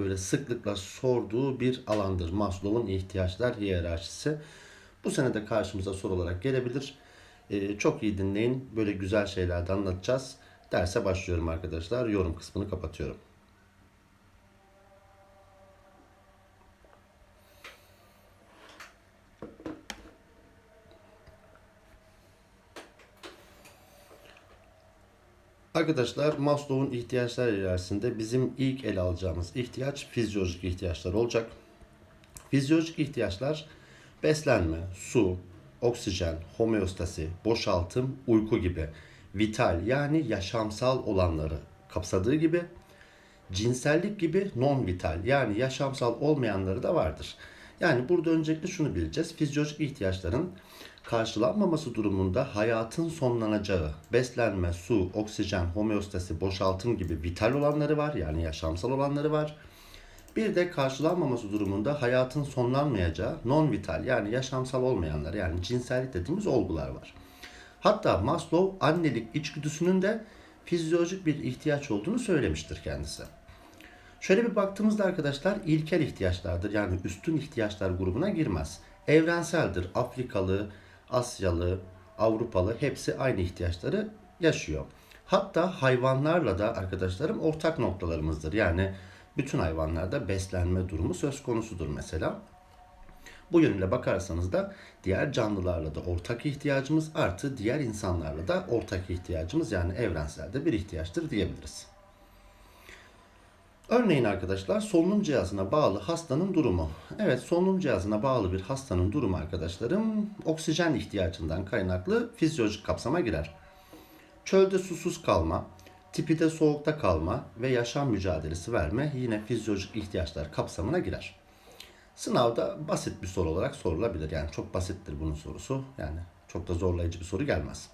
böyle sıklıkla sorduğu bir alandır. Maslow'un ihtiyaçlar hiyerarşisi. Bu sene de karşımıza soru olarak gelebilir. Ee, çok iyi dinleyin. Böyle güzel şeyler de anlatacağız. Derse başlıyorum arkadaşlar. Yorum kısmını kapatıyorum. Arkadaşlar Maslow'un ihtiyaçlar hiyerarşisinde bizim ilk ele alacağımız ihtiyaç fizyolojik ihtiyaçlar olacak. Fizyolojik ihtiyaçlar beslenme, su, oksijen, homeostasi, boşaltım, uyku gibi vital yani yaşamsal olanları kapsadığı gibi cinsellik gibi non vital yani yaşamsal olmayanları da vardır. Yani burada öncelikle şunu bileceğiz. Fizyolojik ihtiyaçların karşılanmaması durumunda hayatın sonlanacağı beslenme, su, oksijen, homeostasi, boşaltım gibi vital olanları var. Yani yaşamsal olanları var. Bir de karşılanmaması durumunda hayatın sonlanmayacağı non-vital yani yaşamsal olmayanlar yani cinsellik dediğimiz olgular var. Hatta Maslow annelik içgüdüsünün de fizyolojik bir ihtiyaç olduğunu söylemiştir kendisi. Şöyle bir baktığımızda arkadaşlar ilkel ihtiyaçlardır. Yani üstün ihtiyaçlar grubuna girmez. Evrenseldir. Afrikalı, Asyalı, Avrupalı hepsi aynı ihtiyaçları yaşıyor. Hatta hayvanlarla da arkadaşlarım ortak noktalarımızdır. Yani bütün hayvanlarda beslenme durumu söz konusudur mesela. Bu yönüyle bakarsanız da diğer canlılarla da ortak ihtiyacımız artı diğer insanlarla da ortak ihtiyacımız yani evrenselde bir ihtiyaçtır diyebiliriz. Örneğin arkadaşlar solunum cihazına bağlı hastanın durumu. Evet solunum cihazına bağlı bir hastanın durumu arkadaşlarım oksijen ihtiyacından kaynaklı fizyolojik kapsama girer. Çölde susuz kalma, tipide soğukta kalma ve yaşam mücadelesi verme yine fizyolojik ihtiyaçlar kapsamına girer. Sınavda basit bir soru olarak sorulabilir. Yani çok basittir bunun sorusu. Yani çok da zorlayıcı bir soru gelmez.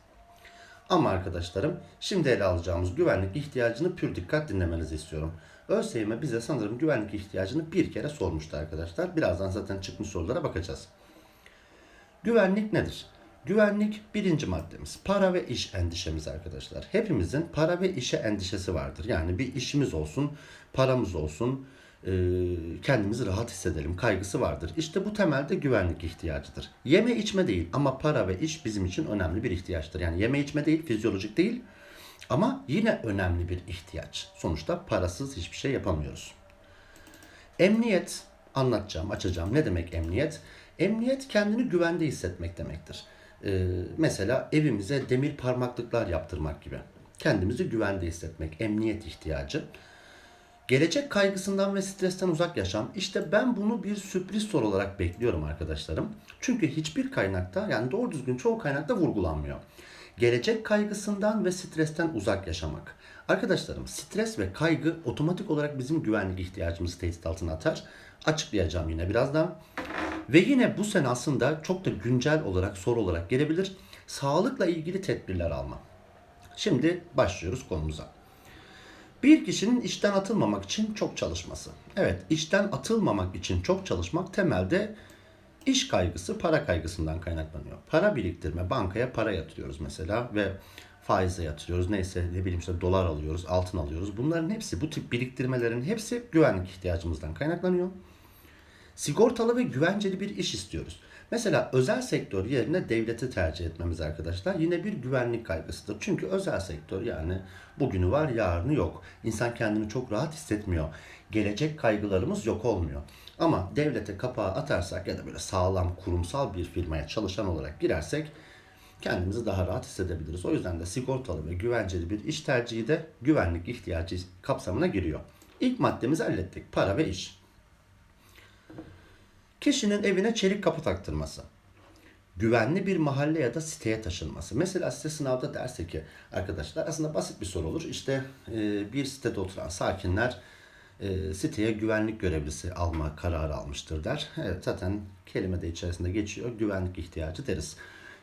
Ama arkadaşlarım şimdi ele alacağımız güvenlik ihtiyacını pür dikkat dinlemenizi istiyorum. ÖSYM bize sanırım güvenlik ihtiyacını bir kere sormuştu arkadaşlar. Birazdan zaten çıkmış sorulara bakacağız. Güvenlik nedir? Güvenlik birinci maddemiz. Para ve iş endişemiz arkadaşlar. Hepimizin para ve işe endişesi vardır. Yani bir işimiz olsun, paramız olsun, e, kendimizi rahat hissedelim kaygısı vardır. İşte bu temelde güvenlik ihtiyacıdır. Yeme içme değil ama para ve iş bizim için önemli bir ihtiyaçtır. Yani yeme içme değil, fizyolojik değil ama yine önemli bir ihtiyaç. Sonuçta parasız hiçbir şey yapamıyoruz. Emniyet anlatacağım, açacağım. Ne demek emniyet? Emniyet kendini güvende hissetmek demektir. Ee, mesela evimize demir parmaklıklar yaptırmak gibi. Kendimizi güvende hissetmek, emniyet ihtiyacı. Gelecek kaygısından ve stresten uzak yaşam. İşte ben bunu bir sürpriz soru olarak bekliyorum arkadaşlarım. Çünkü hiçbir kaynakta yani doğru düzgün çoğu kaynakta vurgulanmıyor. Gelecek kaygısından ve stresten uzak yaşamak. Arkadaşlarım stres ve kaygı otomatik olarak bizim güvenlik ihtiyacımızı tehdit altına atar. Açıklayacağım yine birazdan. Ve yine bu sene aslında çok da güncel olarak soru olarak gelebilir. Sağlıkla ilgili tedbirler alma. Şimdi başlıyoruz konumuza. Bir kişinin işten atılmamak için çok çalışması. Evet, işten atılmamak için çok çalışmak temelde iş kaygısı, para kaygısından kaynaklanıyor. Para biriktirme, bankaya para yatırıyoruz mesela ve faize yatırıyoruz. Neyse ne bileyim işte dolar alıyoruz, altın alıyoruz. Bunların hepsi, bu tip biriktirmelerin hepsi güvenlik ihtiyacımızdan kaynaklanıyor. Sigortalı ve güvenceli bir iş istiyoruz. Mesela özel sektör yerine devleti tercih etmemiz arkadaşlar yine bir güvenlik kaygısıdır. Çünkü özel sektör yani bugünü var yarını yok. İnsan kendini çok rahat hissetmiyor. Gelecek kaygılarımız yok olmuyor. Ama devlete kapağı atarsak ya da böyle sağlam kurumsal bir firmaya çalışan olarak girersek kendimizi daha rahat hissedebiliriz. O yüzden de sigortalı ve güvenceli bir iş tercihi de güvenlik ihtiyacı kapsamına giriyor. İlk maddemizi hallettik. Para ve iş. Kişinin evine çelik kapı taktırması. Güvenli bir mahalle ya da siteye taşınması. Mesela size sınavda derse ki arkadaşlar aslında basit bir soru olur. İşte bir sitede oturan sakinler e, siteye güvenlik görevlisi alma kararı almıştır der. Evet zaten kelime de içerisinde geçiyor. Güvenlik ihtiyacı deriz.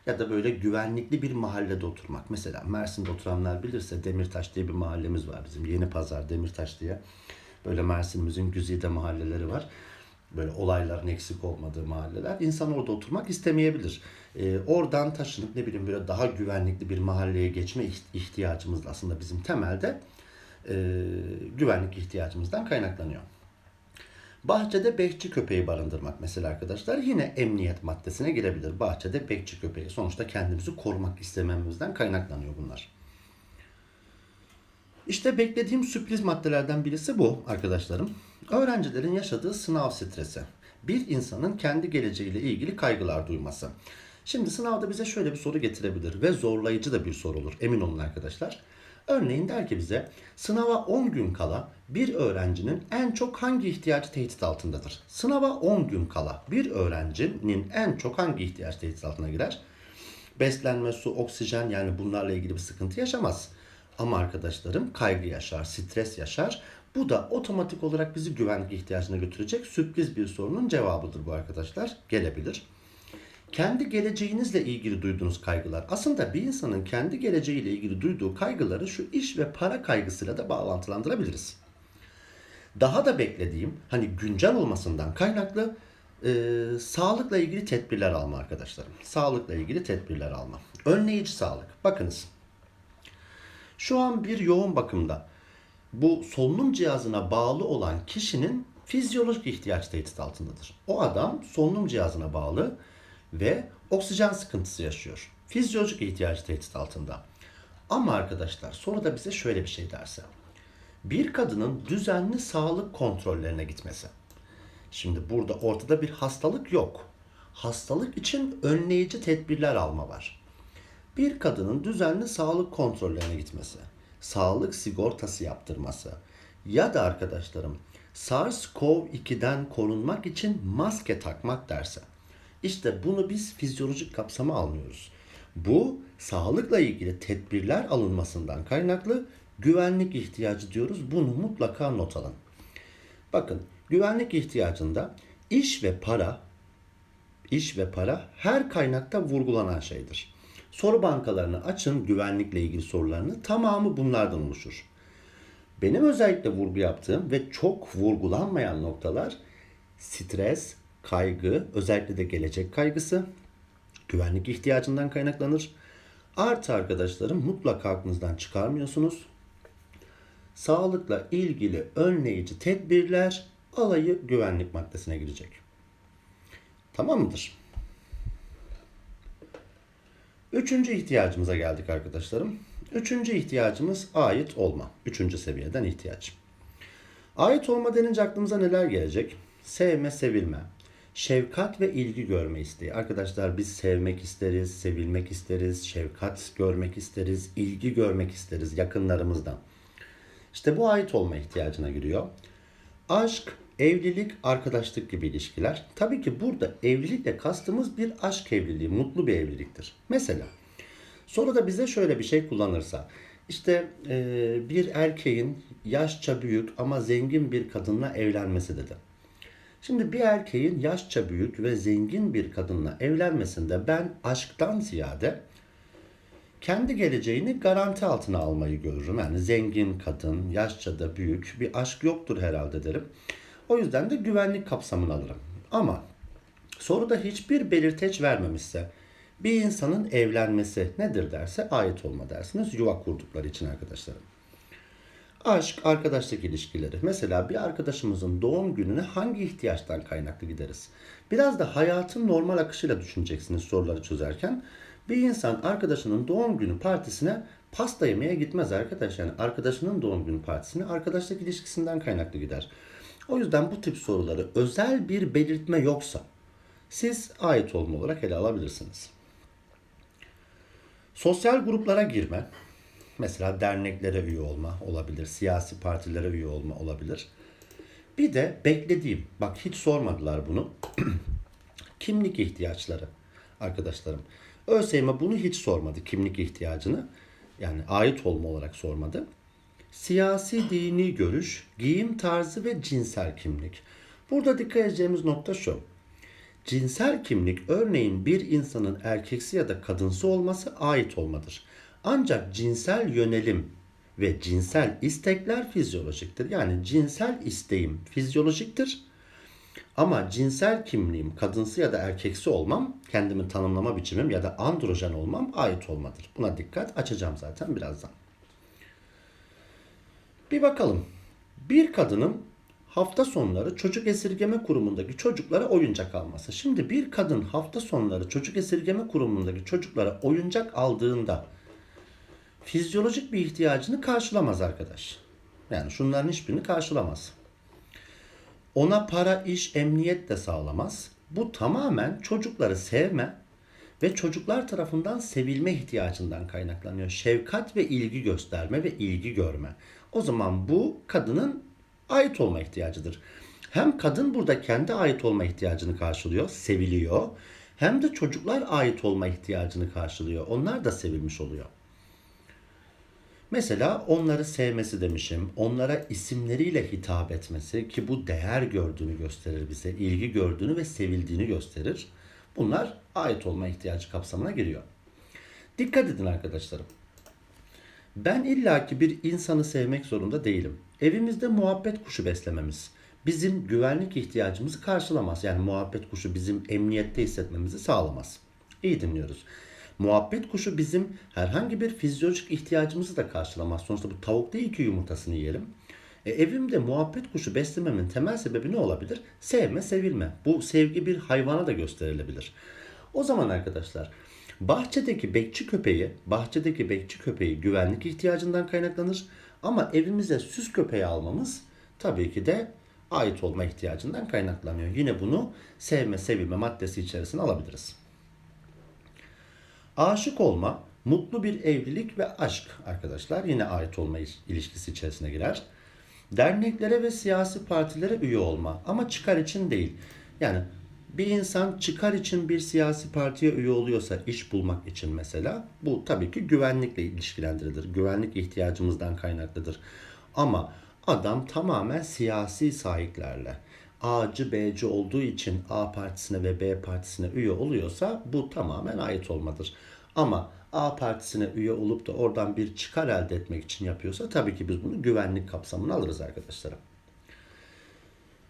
Ya da böyle güvenlikli bir mahallede oturmak. Mesela Mersin'de oturanlar bilirse Demirtaş diye bir mahallemiz var bizim. Yeni Pazar Demirtaş diye. Böyle Mersin'imizin güzide mahalleleri var böyle olayların eksik olmadığı mahalleler insan orada oturmak istemeyebilir. Ee, oradan taşınıp ne bileyim böyle daha güvenlikli bir mahalleye geçme ihtiyacımız da aslında bizim temelde e, güvenlik ihtiyacımızdan kaynaklanıyor. Bahçede bekçi köpeği barındırmak mesela arkadaşlar yine emniyet maddesine girebilir. Bahçede bekçi köpeği. Sonuçta kendimizi korumak istememizden kaynaklanıyor bunlar. İşte beklediğim sürpriz maddelerden birisi bu arkadaşlarım. Öğrencilerin yaşadığı sınav stresi. Bir insanın kendi geleceğiyle ilgili kaygılar duyması. Şimdi sınavda bize şöyle bir soru getirebilir ve zorlayıcı da bir soru olur. Emin olun arkadaşlar. Örneğin der ki bize sınava 10 gün kala bir öğrencinin en çok hangi ihtiyacı tehdit altındadır? Sınava 10 gün kala bir öğrencinin en çok hangi ihtiyaç tehdit altına girer? Beslenme, su, oksijen yani bunlarla ilgili bir sıkıntı yaşamaz. Ama arkadaşlarım kaygı yaşar, stres yaşar. Bu da otomatik olarak bizi güvenlik ihtiyacına götürecek sürpriz bir sorunun cevabıdır bu arkadaşlar. Gelebilir. Kendi geleceğinizle ilgili duyduğunuz kaygılar. Aslında bir insanın kendi geleceğiyle ilgili duyduğu kaygıları şu iş ve para kaygısıyla da bağlantılandırabiliriz. Daha da beklediğim hani güncel olmasından kaynaklı e, sağlıkla ilgili tedbirler alma arkadaşlarım. Sağlıkla ilgili tedbirler alma. Önleyici sağlık. Bakınız. Şu an bir yoğun bakımda bu solunum cihazına bağlı olan kişinin fizyolojik ihtiyaç tehdit altındadır. O adam solunum cihazına bağlı ve oksijen sıkıntısı yaşıyor. Fizyolojik ihtiyacı tehdit altında. Ama arkadaşlar sonra da bize şöyle bir şey derse. Bir kadının düzenli sağlık kontrollerine gitmesi. Şimdi burada ortada bir hastalık yok. Hastalık için önleyici tedbirler alma var. Bir kadının düzenli sağlık kontrollerine gitmesi, sağlık sigortası yaptırması ya da arkadaşlarım SARS-CoV-2'den korunmak için maske takmak derse. İşte bunu biz fizyolojik kapsama almıyoruz. Bu sağlıkla ilgili tedbirler alınmasından kaynaklı güvenlik ihtiyacı diyoruz. Bunu mutlaka not alın. Bakın güvenlik ihtiyacında iş ve para iş ve para her kaynakta vurgulanan şeydir. Soru bankalarını açın güvenlikle ilgili sorularını tamamı bunlardan oluşur. Benim özellikle vurgu yaptığım ve çok vurgulanmayan noktalar stres, kaygı, özellikle de gelecek kaygısı, güvenlik ihtiyacından kaynaklanır. Artı arkadaşlarım mutlaka aklınızdan çıkarmıyorsunuz. Sağlıkla ilgili önleyici tedbirler alayı güvenlik maddesine girecek. Tamam mıdır? Üçüncü ihtiyacımıza geldik arkadaşlarım. Üçüncü ihtiyacımız ait olma. Üçüncü seviyeden ihtiyaç. Ait olma denince aklımıza neler gelecek? Sevme, sevilme. Şefkat ve ilgi görme isteği. Arkadaşlar biz sevmek isteriz, sevilmek isteriz, şefkat görmek isteriz, ilgi görmek isteriz yakınlarımızdan. İşte bu ait olma ihtiyacına giriyor. Aşk, evlilik, arkadaşlık gibi ilişkiler. Tabii ki burada evlilikle kastımız bir aşk evliliği, mutlu bir evliliktir. Mesela sonra da bize şöyle bir şey kullanırsa işte e, bir erkeğin yaşça büyük ama zengin bir kadınla evlenmesi dedi. Şimdi bir erkeğin yaşça büyük ve zengin bir kadınla evlenmesinde ben aşktan ziyade kendi geleceğini garanti altına almayı görürüm. Yani zengin kadın, yaşça da büyük bir aşk yoktur herhalde derim. O yüzden de güvenlik kapsamını alırım. Ama soruda hiçbir belirteç vermemişse bir insanın evlenmesi nedir derse ait olma dersiniz yuva kurdukları için arkadaşlarım. Aşk, arkadaşlık ilişkileri. Mesela bir arkadaşımızın doğum gününe hangi ihtiyaçtan kaynaklı gideriz? Biraz da hayatın normal akışıyla düşüneceksiniz soruları çözerken. Bir insan arkadaşının doğum günü partisine pasta yemeye gitmez arkadaş. Yani arkadaşının doğum günü partisine arkadaşlık ilişkisinden kaynaklı gider. O yüzden bu tip soruları özel bir belirtme yoksa siz ait olma olarak ele alabilirsiniz. Sosyal gruplara girme. Mesela derneklere üye olma olabilir, siyasi partilere üye olma olabilir. Bir de beklediğim, bak hiç sormadılar bunu. kimlik ihtiyaçları arkadaşlarım. ÖSYM bunu hiç sormadı kimlik ihtiyacını. Yani ait olma olarak sormadı. Siyasi dini görüş, giyim tarzı ve cinsel kimlik. Burada dikkat edeceğimiz nokta şu. Cinsel kimlik örneğin bir insanın erkeksi ya da kadınsı olması ait olmadır. Ancak cinsel yönelim ve cinsel istekler fizyolojiktir. Yani cinsel isteğim fizyolojiktir. Ama cinsel kimliğim kadınsı ya da erkeksi olmam, kendimi tanımlama biçimim ya da androjen olmam ait olmadır. Buna dikkat açacağım zaten birazdan. Bir bakalım. Bir kadının hafta sonları çocuk esirgeme kurumundaki çocuklara oyuncak alması. Şimdi bir kadın hafta sonları çocuk esirgeme kurumundaki çocuklara oyuncak aldığında fizyolojik bir ihtiyacını karşılamaz arkadaş. Yani şunların hiçbirini karşılamaz. Ona para, iş, emniyet de sağlamaz. Bu tamamen çocukları sevme ve çocuklar tarafından sevilme ihtiyacından kaynaklanıyor. Şefkat ve ilgi gösterme ve ilgi görme. O zaman bu kadının ait olma ihtiyacıdır. Hem kadın burada kendi ait olma ihtiyacını karşılıyor, seviliyor. Hem de çocuklar ait olma ihtiyacını karşılıyor. Onlar da sevilmiş oluyor. Mesela onları sevmesi demişim, onlara isimleriyle hitap etmesi ki bu değer gördüğünü gösterir bize, ilgi gördüğünü ve sevildiğini gösterir. Bunlar ait olma ihtiyacı kapsamına giriyor. Dikkat edin arkadaşlarım. Ben illaki bir insanı sevmek zorunda değilim. Evimizde muhabbet kuşu beslememiz bizim güvenlik ihtiyacımızı karşılamaz. Yani muhabbet kuşu bizim emniyette hissetmemizi sağlamaz. İyi dinliyoruz. Muhabbet kuşu bizim herhangi bir fizyolojik ihtiyacımızı da karşılamaz. Sonuçta bu tavuk değil ki yumurtasını yiyelim. E, evimde muhabbet kuşu beslememin temel sebebi ne olabilir? Sevme, sevilme. Bu sevgi bir hayvana da gösterilebilir. O zaman arkadaşlar bahçedeki bekçi köpeği, bahçedeki bekçi köpeği güvenlik ihtiyacından kaynaklanır. Ama evimize süs köpeği almamız tabii ki de ait olma ihtiyacından kaynaklanıyor. Yine bunu sevme, sevilme maddesi içerisine alabiliriz. Aşık olma, mutlu bir evlilik ve aşk arkadaşlar yine ait olma ilişkisi içerisine girer. Derneklere ve siyasi partilere üye olma ama çıkar için değil. Yani bir insan çıkar için bir siyasi partiye üye oluyorsa iş bulmak için mesela bu tabii ki güvenlikle ilişkilendirilir. Güvenlik ihtiyacımızdan kaynaklıdır. Ama adam tamamen siyasi sahiplerle A'cı B'ci olduğu için A partisine ve B partisine üye oluyorsa bu tamamen ait olmadır. Ama A partisine üye olup da oradan bir çıkar elde etmek için yapıyorsa tabii ki biz bunu güvenlik kapsamına alırız arkadaşlarım.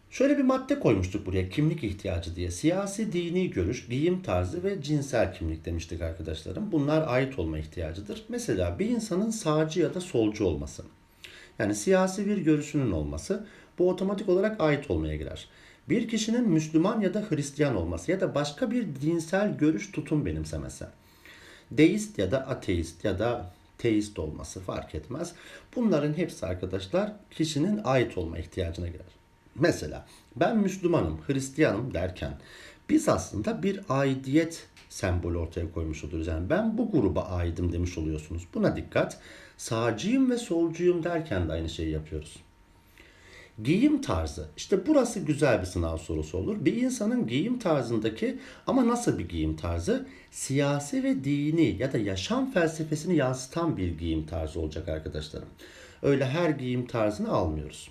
Şöyle bir madde koymuştuk buraya kimlik ihtiyacı diye. Siyasi dini görüş, giyim tarzı ve cinsel kimlik demiştik arkadaşlarım. Bunlar ait olma ihtiyacıdır. Mesela bir insanın sağcı ya da solcu olması. Yani siyasi bir görüşünün olması bu otomatik olarak ait olmaya girer. Bir kişinin Müslüman ya da Hristiyan olması ya da başka bir dinsel görüş tutum benimsemesi. Deist ya da ateist ya da teist olması fark etmez. Bunların hepsi arkadaşlar kişinin ait olma ihtiyacına girer. Mesela ben Müslümanım, Hristiyanım derken biz aslında bir aidiyet sembolü ortaya koymuş oluruz. Yani ben bu gruba aidim demiş oluyorsunuz. Buna dikkat. Sağcıyım ve solcuyum derken de aynı şeyi yapıyoruz. Giyim tarzı. İşte burası güzel bir sınav sorusu olur. Bir insanın giyim tarzındaki ama nasıl bir giyim tarzı? Siyasi ve dini ya da yaşam felsefesini yansıtan bir giyim tarzı olacak arkadaşlarım. Öyle her giyim tarzını almıyoruz.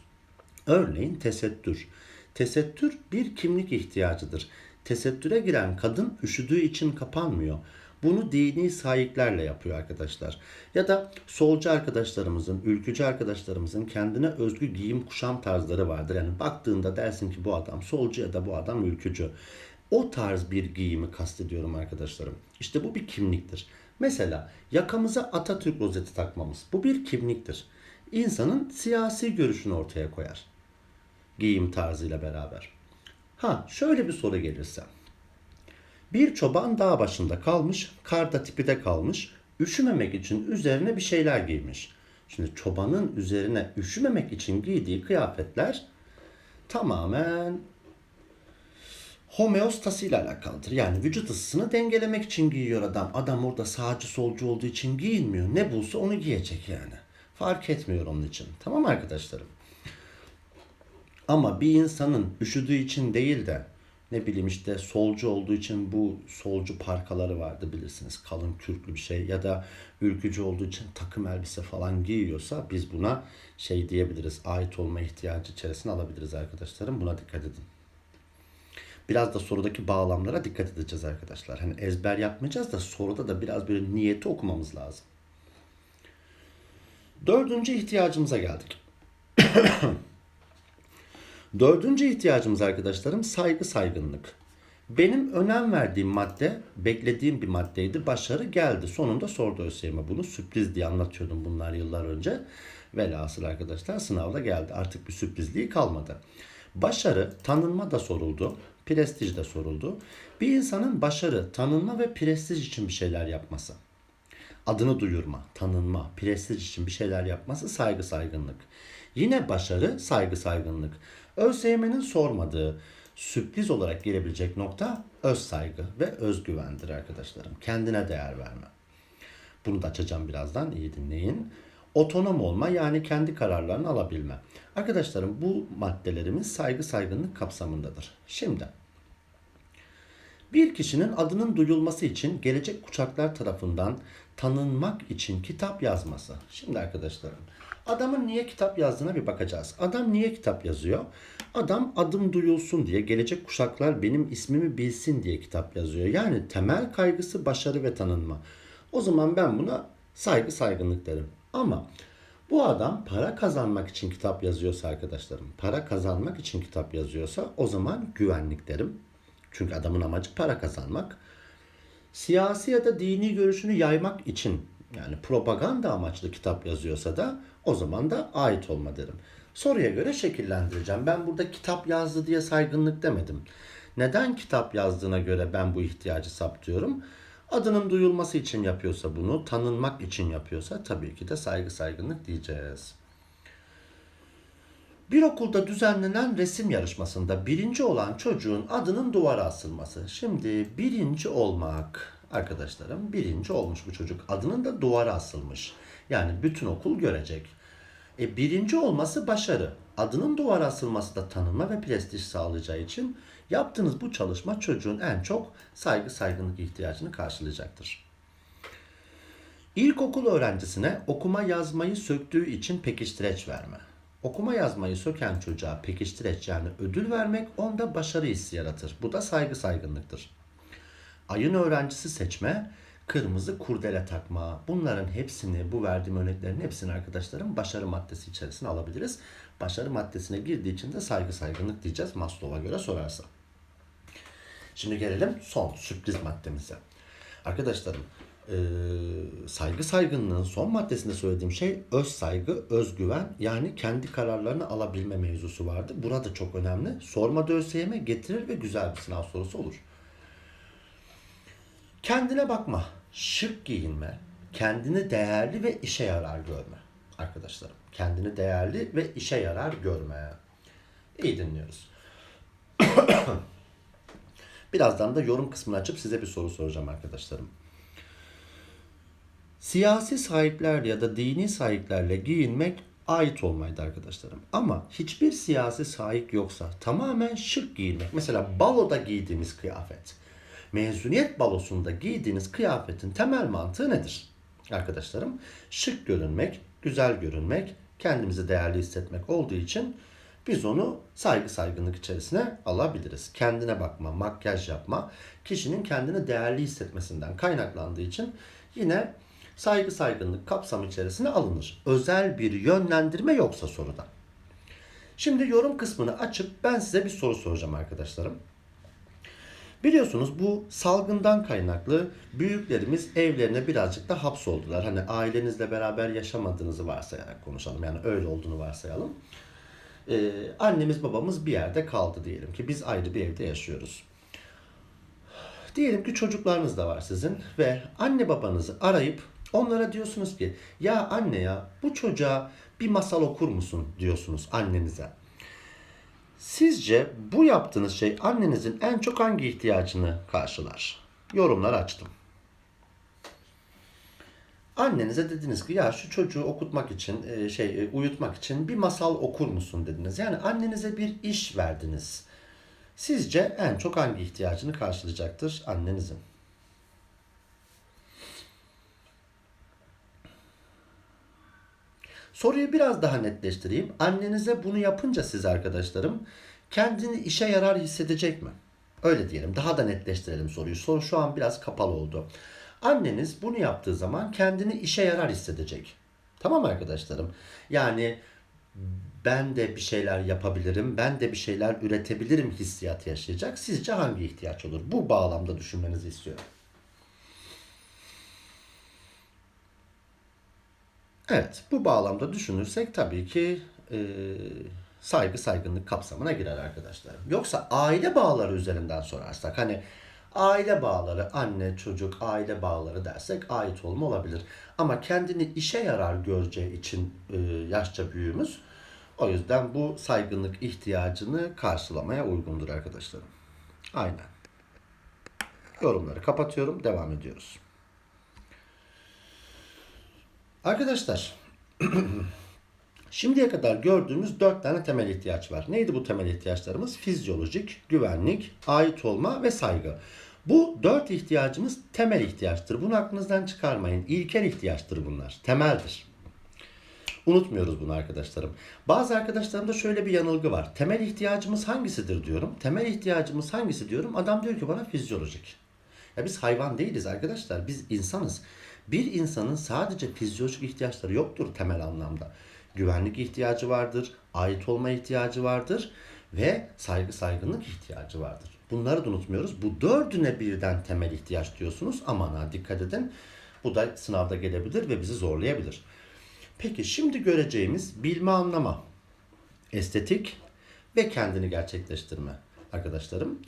Örneğin tesettür. Tesettür bir kimlik ihtiyacıdır. Tesettüre giren kadın üşüdüğü için kapanmıyor. Bunu dini sahiplerle yapıyor arkadaşlar. Ya da solcu arkadaşlarımızın, ülkücü arkadaşlarımızın kendine özgü giyim kuşam tarzları vardır. Yani baktığında dersin ki bu adam solcu ya da bu adam ülkücü. O tarz bir giyimi kastediyorum arkadaşlarım. İşte bu bir kimliktir. Mesela yakamıza Atatürk rozeti takmamız. Bu bir kimliktir. İnsanın siyasi görüşünü ortaya koyar. Giyim tarzıyla beraber. Ha şöyle bir soru gelirse. Bir çoban dağ başında kalmış, karda tipide kalmış, üşümemek için üzerine bir şeyler giymiş. Şimdi çobanın üzerine üşümemek için giydiği kıyafetler tamamen homeostası ile alakalıdır. Yani vücut ısısını dengelemek için giyiyor adam. Adam orada sağcı solcu olduğu için giyinmiyor. Ne bulsa onu giyecek yani. Fark etmiyor onun için. Tamam arkadaşlarım. Ama bir insanın üşüdüğü için değil de ne bileyim işte solcu olduğu için bu solcu parkaları vardı bilirsiniz. Kalın kürklü bir şey ya da ülkücü olduğu için takım elbise falan giyiyorsa biz buna şey diyebiliriz. Ait olma ihtiyacı içerisine alabiliriz arkadaşlarım. Buna dikkat edin. Biraz da sorudaki bağlamlara dikkat edeceğiz arkadaşlar. Hani ezber yapmayacağız da soruda da biraz bir niyeti okumamız lazım. Dördüncü ihtiyacımıza geldik. Dördüncü ihtiyacımız arkadaşlarım saygı saygınlık. Benim önem verdiğim madde, beklediğim bir maddeydi. Başarı geldi. Sonunda sordu ÖSYM bunu. Sürpriz diye anlatıyordum bunlar yıllar önce. Velhasıl arkadaşlar sınavda geldi. Artık bir sürprizliği kalmadı. Başarı, tanınma da soruldu. Prestij de soruldu. Bir insanın başarı, tanınma ve prestij için bir şeyler yapması. Adını duyurma, tanınma, prestij için bir şeyler yapması saygı saygınlık. Yine başarı, saygı saygınlık. ÖSYM'nin sormadığı, sürpriz olarak gelebilecek nokta öz saygı ve özgüvendir arkadaşlarım. Kendine değer verme. Bunu da açacağım birazdan iyi dinleyin. Otonom olma yani kendi kararlarını alabilme. Arkadaşlarım bu maddelerimiz saygı saygınlık kapsamındadır. Şimdi bir kişinin adının duyulması için gelecek kuşaklar tarafından tanınmak için kitap yazması. Şimdi arkadaşlarım adamın niye kitap yazdığına bir bakacağız. Adam niye kitap yazıyor? Adam adım duyulsun diye gelecek kuşaklar benim ismimi bilsin diye kitap yazıyor. Yani temel kaygısı başarı ve tanınma. O zaman ben buna saygı saygınlık derim. Ama bu adam para kazanmak için kitap yazıyorsa arkadaşlarım, para kazanmak için kitap yazıyorsa o zaman güvenlik derim. Çünkü adamın amacı para kazanmak. Siyasi ya da dini görüşünü yaymak için yani propaganda amaçlı kitap yazıyorsa da o zaman da ait olma derim. Soruya göre şekillendireceğim. Ben burada kitap yazdı diye saygınlık demedim. Neden kitap yazdığına göre ben bu ihtiyacı saptıyorum? Adının duyulması için yapıyorsa bunu, tanınmak için yapıyorsa tabii ki de saygı saygınlık diyeceğiz. Bir okulda düzenlenen resim yarışmasında birinci olan çocuğun adının duvara asılması. Şimdi birinci olmak arkadaşlarım birinci olmuş bu çocuk. Adının da duvara asılmış. Yani bütün okul görecek. E, birinci olması başarı. Adının duvara asılması da tanınma ve prestij sağlayacağı için yaptığınız bu çalışma çocuğun en çok saygı saygınlık ihtiyacını karşılayacaktır. İlkokul öğrencisine okuma yazmayı söktüğü için pekiştireç verme. Okuma yazmayı söken çocuğa pekiştireç yani ödül vermek onda başarı hissi yaratır. Bu da saygı saygınlıktır. Ayın öğrencisi seçme, kırmızı kurdele takma. Bunların hepsini, bu verdiğim örneklerin hepsini arkadaşlarım başarı maddesi içerisine alabiliriz. Başarı maddesine girdiği için de saygı saygınlık diyeceğiz Maslow'a göre sorarsa. Şimdi gelelim son sürpriz maddemize. Arkadaşlarım e, saygı saygınlığın son maddesinde söylediğim şey öz saygı, özgüven yani kendi kararlarını alabilme mevzusu vardı. Burada çok önemli. Sorma ÖSYM getirir ve güzel bir sınav sorusu olur. Kendine bakma, şık giyinme, kendini değerli ve işe yarar görme. Arkadaşlarım, kendini değerli ve işe yarar görme. İyi dinliyoruz. Birazdan da yorum kısmını açıp size bir soru soracağım arkadaşlarım. Siyasi sahiplerle ya da dini sahiplerle giyinmek ait olmaydı arkadaşlarım. Ama hiçbir siyasi sahip yoksa tamamen şık giyinmek. Mesela baloda giydiğimiz kıyafet. Mezuniyet balosunda giydiğiniz kıyafetin temel mantığı nedir? Arkadaşlarım şık görünmek, güzel görünmek, kendimizi değerli hissetmek olduğu için biz onu saygı saygınlık içerisine alabiliriz. Kendine bakma, makyaj yapma, kişinin kendini değerli hissetmesinden kaynaklandığı için yine saygı saygınlık kapsamı içerisine alınır. Özel bir yönlendirme yoksa soruda. Şimdi yorum kısmını açıp ben size bir soru soracağım arkadaşlarım. Biliyorsunuz bu salgından kaynaklı büyüklerimiz evlerine birazcık da hapsoldular. Hani ailenizle beraber yaşamadığınızı varsayarak konuşalım. Yani öyle olduğunu varsayalım. Ee, annemiz babamız bir yerde kaldı diyelim ki biz ayrı bir evde yaşıyoruz. Diyelim ki çocuklarınız da var sizin ve anne babanızı arayıp onlara diyorsunuz ki ya anne ya bu çocuğa bir masal okur musun diyorsunuz annenize. Sizce bu yaptığınız şey annenizin en çok hangi ihtiyacını karşılar? Yorumlar açtım. Annenize dediniz ki ya şu çocuğu okutmak için e, şey e, uyutmak için bir masal okur musun dediniz. Yani annenize bir iş verdiniz. Sizce en çok hangi ihtiyacını karşılayacaktır annenizin? Soruyu biraz daha netleştireyim. Annenize bunu yapınca siz arkadaşlarım kendini işe yarar hissedecek mi? Öyle diyelim. Daha da netleştirelim soruyu. Soru şu an biraz kapalı oldu. Anneniz bunu yaptığı zaman kendini işe yarar hissedecek. Tamam arkadaşlarım? Yani ben de bir şeyler yapabilirim, ben de bir şeyler üretebilirim hissiyatı yaşayacak. Sizce hangi ihtiyaç olur? Bu bağlamda düşünmenizi istiyorum. Evet, bu bağlamda düşünürsek tabii ki e, saygı saygınlık kapsamına girer arkadaşlar. Yoksa aile bağları üzerinden sorarsak hani aile bağları, anne, çocuk, aile bağları dersek ait olma olabilir. Ama kendini işe yarar göreceği için e, yaşça büyüğümüz o yüzden bu saygınlık ihtiyacını karşılamaya uygundur arkadaşlarım. Aynen. Yorumları kapatıyorum, devam ediyoruz. Arkadaşlar, şimdiye kadar gördüğümüz dört tane temel ihtiyaç var. Neydi bu temel ihtiyaçlarımız? Fizyolojik, güvenlik, ait olma ve saygı. Bu dört ihtiyacımız temel ihtiyaçtır. Bunu aklınızdan çıkarmayın. İlkel ihtiyaçtır bunlar. Temeldir. Unutmuyoruz bunu arkadaşlarım. Bazı arkadaşlarımda şöyle bir yanılgı var. Temel ihtiyacımız hangisidir diyorum. Temel ihtiyacımız hangisi diyorum. Adam diyor ki bana fizyolojik. Ya biz hayvan değiliz arkadaşlar. Biz insanız. Bir insanın sadece fizyolojik ihtiyaçları yoktur temel anlamda. Güvenlik ihtiyacı vardır, ait olma ihtiyacı vardır ve saygı saygınlık ihtiyacı vardır. Bunları da unutmuyoruz. Bu dördüne birden temel ihtiyaç diyorsunuz. Aman ha dikkat edin. Bu da sınavda gelebilir ve bizi zorlayabilir. Peki şimdi göreceğimiz bilme anlama, estetik ve kendini gerçekleştirme arkadaşlarım.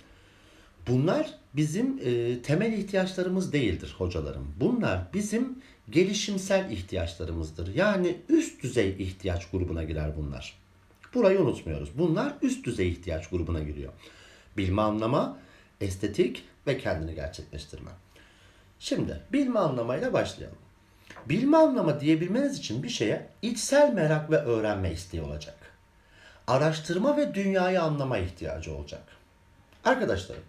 Bunlar bizim e, temel ihtiyaçlarımız değildir hocalarım. Bunlar bizim gelişimsel ihtiyaçlarımızdır. Yani üst düzey ihtiyaç grubuna girer bunlar. Burayı unutmuyoruz. Bunlar üst düzey ihtiyaç grubuna giriyor. Bilme anlama, estetik ve kendini gerçekleştirme. Şimdi bilme anlamayla başlayalım. Bilme anlama diyebilmeniz için bir şeye içsel merak ve öğrenme isteği olacak. Araştırma ve dünyayı anlama ihtiyacı olacak. Arkadaşlarım,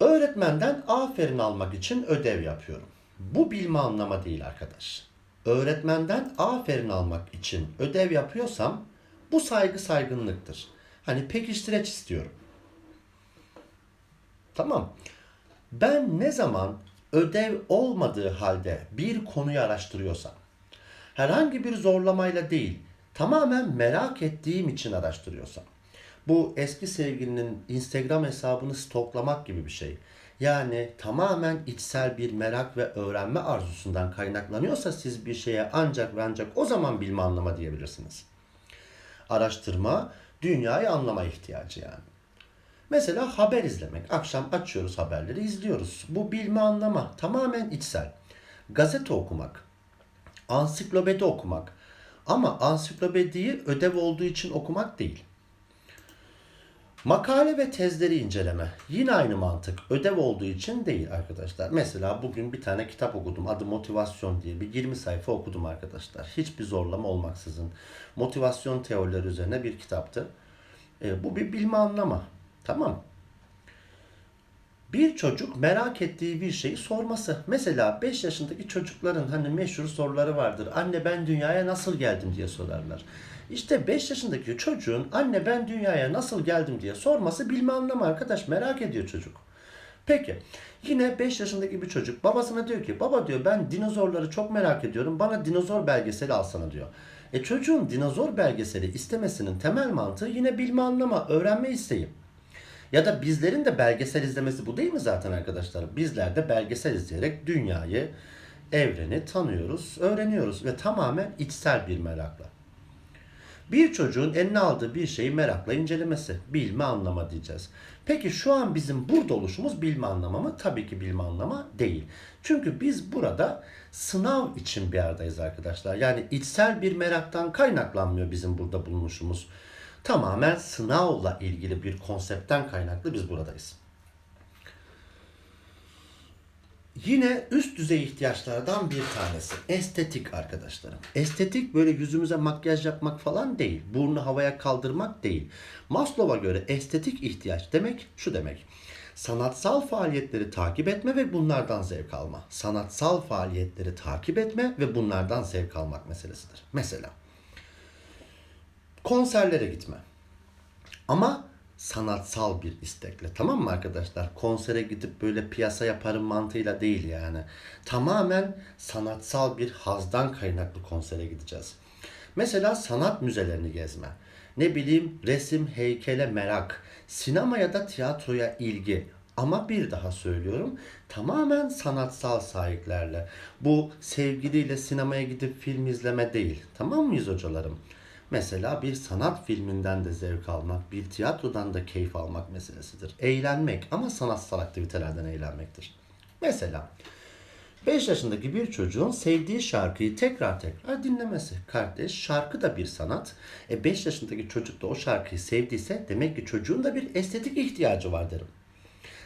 öğretmenden aferin almak için ödev yapıyorum. Bu bilme anlama değil arkadaş. Öğretmenden aferin almak için ödev yapıyorsam bu saygı saygınlıktır. Hani pekiştireç istiyorum. Tamam. Ben ne zaman ödev olmadığı halde bir konuyu araştırıyorsam, herhangi bir zorlamayla değil, tamamen merak ettiğim için araştırıyorsam, bu eski sevgilinin Instagram hesabını stoklamak gibi bir şey. Yani tamamen içsel bir merak ve öğrenme arzusundan kaynaklanıyorsa siz bir şeye ancak ve ancak o zaman bilme anlama diyebilirsiniz. Araştırma, dünyayı anlama ihtiyacı yani. Mesela haber izlemek. Akşam açıyoruz haberleri izliyoruz. Bu bilme anlama tamamen içsel. Gazete okumak. Ansiklopedi okumak. Ama ansiklopediyi ödev olduğu için okumak değil. Makale ve tezleri inceleme. Yine aynı mantık. Ödev olduğu için değil arkadaşlar. Mesela bugün bir tane kitap okudum. Adı Motivasyon diye. Bir 20 sayfa okudum arkadaşlar. Hiçbir zorlama olmaksızın. Motivasyon teorileri üzerine bir kitaptı. E, bu bir bilme anlama. Tamam. Bir çocuk merak ettiği bir şeyi sorması. Mesela 5 yaşındaki çocukların hani meşhur soruları vardır. Anne ben dünyaya nasıl geldim diye sorarlar. İşte 5 yaşındaki çocuğun anne ben dünyaya nasıl geldim diye sorması bilme anlamı arkadaş merak ediyor çocuk. Peki yine 5 yaşındaki bir çocuk babasına diyor ki baba diyor ben dinozorları çok merak ediyorum bana dinozor belgeseli alsana diyor. E çocuğun dinozor belgeseli istemesinin temel mantığı yine bilme anlama öğrenme isteği. Ya da bizlerin de belgesel izlemesi bu değil mi zaten arkadaşlar? Bizler de belgesel izleyerek dünyayı, evreni tanıyoruz, öğreniyoruz ve tamamen içsel bir merakla. Bir çocuğun eline aldığı bir şeyi merakla incelemesi, bilme anlama diyeceğiz. Peki şu an bizim burada oluşumuz bilme anlama mı? Tabii ki bilme anlama değil. Çünkü biz burada sınav için bir aradayız arkadaşlar. Yani içsel bir meraktan kaynaklanmıyor bizim burada bulunuşumuz. Tamamen sınavla ilgili bir konseptten kaynaklı biz buradayız. Yine üst düzey ihtiyaçlardan bir tanesi. Estetik arkadaşlarım. Estetik böyle yüzümüze makyaj yapmak falan değil. Burnu havaya kaldırmak değil. Maslow'a göre estetik ihtiyaç demek şu demek. Sanatsal faaliyetleri takip etme ve bunlardan zevk alma. Sanatsal faaliyetleri takip etme ve bunlardan zevk almak meselesidir. Mesela konserlere gitme. Ama sanatsal bir istekle. Tamam mı arkadaşlar? Konsere gidip böyle piyasa yaparım mantığıyla değil yani. Tamamen sanatsal bir hazdan kaynaklı konsere gideceğiz. Mesela sanat müzelerini gezme. Ne bileyim resim, heykele merak, sinema ya da tiyatroya ilgi, Ama bir daha söylüyorum tamamen sanatsal sahiplerle. Bu sevgiliyle sinemaya gidip film izleme değil. Tamam mıyız hocalarım? Mesela bir sanat filminden de zevk almak, bir tiyatrodan da keyif almak meselesidir. Eğlenmek ama sanatsal aktivitelerden eğlenmektir. Mesela 5 yaşındaki bir çocuğun sevdiği şarkıyı tekrar tekrar dinlemesi. Kardeş şarkı da bir sanat. E 5 yaşındaki çocuk da o şarkıyı sevdiyse demek ki çocuğun da bir estetik ihtiyacı var derim.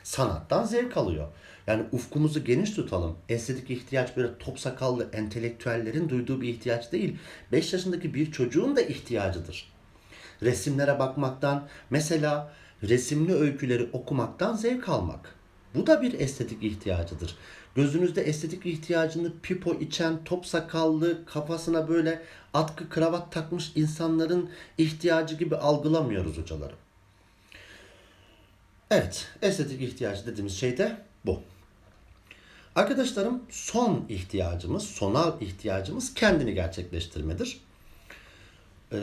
Sanattan zevk alıyor. Yani ufkumuzu geniş tutalım. Estetik ihtiyaç böyle top sakallı entelektüellerin duyduğu bir ihtiyaç değil. 5 yaşındaki bir çocuğun da ihtiyacıdır. Resimlere bakmaktan, mesela resimli öyküleri okumaktan zevk almak. Bu da bir estetik ihtiyacıdır. Gözünüzde estetik ihtiyacını pipo içen, top sakallı, kafasına böyle atkı kravat takmış insanların ihtiyacı gibi algılamıyoruz hocalarım. Evet, estetik ihtiyacı dediğimiz şey de bu. Arkadaşlarım son ihtiyacımız, sonal ihtiyacımız kendini gerçekleştirmedir. Ee,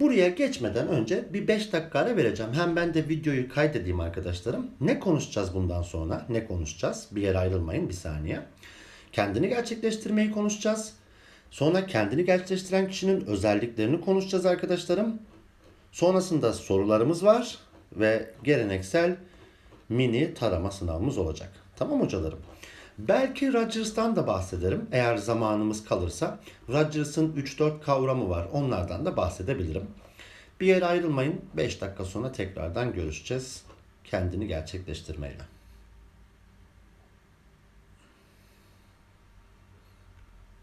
buraya geçmeden önce bir 5 dakika ara vereceğim. Hem ben de videoyu kaydedeyim arkadaşlarım. Ne konuşacağız bundan sonra? Ne konuşacağız? Bir yere ayrılmayın bir saniye. Kendini gerçekleştirmeyi konuşacağız. Sonra kendini gerçekleştiren kişinin özelliklerini konuşacağız arkadaşlarım. Sonrasında sorularımız var ve geleneksel mini tarama sınavımız olacak. Tamam hocalarım. Belki Rodgers'tan da bahsederim eğer zamanımız kalırsa. Rodgers'ın 3-4 kavramı var. Onlardan da bahsedebilirim. Bir yere ayrılmayın. 5 dakika sonra tekrardan görüşeceğiz. Kendini gerçekleştirmeyle.